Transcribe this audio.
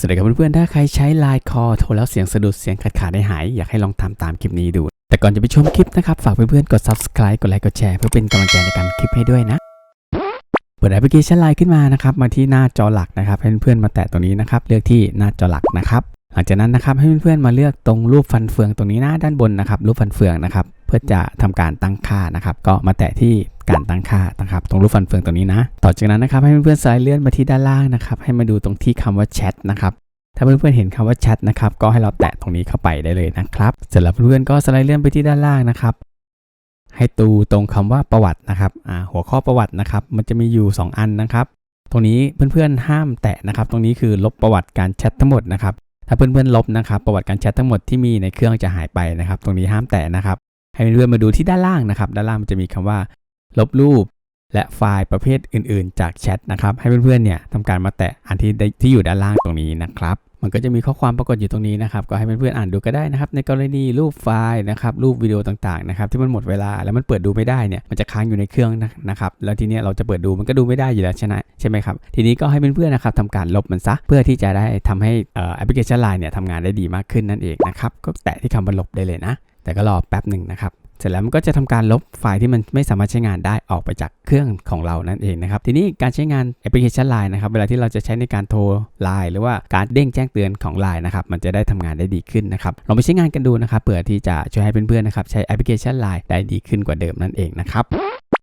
สวัสดีครับเพื่อนๆ ถ้าใครใช้ Line Call โทรแล้วเสียงสะดุดเสียงขาดขาดได้หาย อยากให้ลองทำตามคลิปนี้ดู แต่ก่อนจะไปชมคลิปนะครับ ฝากเพื่อนๆ กด subscribe กดไลค์ กดแชร์เพื่อเป็นกำลังใจในการคลิปให้ด้วยนะ เปิดแอปพลิเคชัน Line ขึ้นมานะครับ มาที่หน้าจอหลักนะครับ ให้เพื่อนๆ มาแตะตรงนี้นะครับ เลือกที่หน้าจอหลักนะครับ หลังจากนั้นนะครับ ให้เพื่อนๆ มาเลือกตรงรูปฟันเฟืองตรงนี้หน้าด้านบนนะครับ รูปฟันเฟืองนะครับ เพื่อจะทำการตั้งค่านะครับ ก็มาแตะที่ การตั้งค่านะครับตรงรูปฟันเฟืองตรงนี้นะ ต่อจากนั้นนะครับให้เพื่อนๆสไลด์เลื่อนมาที่ด้านล่างนะครับให้มาดูตรงที่คำว่าแชทนะครับถ้าเพื่อนๆเห็นคำว่าแชทนะครับก็ให้เราแตะตรงนี้เข้าไปได้เลยนะครับเสร็จแล้วเพื่อนๆก็สไลด์เลื่อนไปที่ด้านล่างนะครับให้ดูตรงคำว่าประวัตินะครับหัวข้อประวัตินะครับมันจะมีอยู่ 2 อันนะครับ ตรงนี้เพื่อนๆห้ามแตะนะครับ ตรงนี้คือลบประวัติการแชททั้งหมดนะครับถ้าเพื่อนๆลบนะครับประวัติการแชททั้งหมดที่มีในเครื่องจะหายไปนะครับ ตรงนี้ห้ามแตะนะครับ ให้เพื่อนๆมาดูที่ด้านล่างนะครับ ด้านล่างมันจะมีคำว่า ลบรูป และไฟล์ประเภทอื่นๆ จากแชทนะครับ ให้เพื่อนๆเนี่ยทำการมาแตะอันที่ที่อยู่ด้านล่างตรงนี้นะครับ มันก็จะมีข้อความปรากฏอยู่ตรงนี้นะครับ ก็ให้เพื่อนๆอ่านดูก็ได้นะครับ ในกรณีรูปไฟล์นะครับ รูปวิดีโอต่างๆนะครับ ที่มันหมดเวลาแล้วมันเปิดดูไม่ได้เนี่ย มันจะค้างอยู่ในเครื่องนะครับ แล้วทีนี้เราจะเปิดดูมันก็ดูไม่ได้อยู่แล้วใช่ไหมใช่ไหมครับ ทีนี้ก็ให้เพื่อนๆนะครับทำการลบมันซะ เพื่อที่จะได้ทำให้แอปพลิเคชัน Line เนี่ยทำงานได้ดีมากขึ้นนั่นเองนะครับ ก็แตะที่คำว่าลบได้เลยนะ แต่ก็รอแป๊บหนึ่งนะครับ เสร็จแล้วมันก็จะทำการลบไฟล์ที่มันไม่สามารถใช้งานได้ออกไปจากเครื่องของเรานั่นเองนะครับ ทีนี้การใช้งานแอปพลิเคชัน Line นะครับ เวลาที่เราจะใช้ในการโทร Line หรือว่าการเด้งแจ้งเตือนของ Line นะครับ มันจะได้ทำงานได้ดีขึ้นนะครับ ลองไปใช้งานกันดูนะครับ เผื่อที่จะช่วยให้เพื่อนๆนะครับใช้แอปพลิเคชัน Line ได้ดีขึ้นกว่าเดิมนั่นเองนะครับ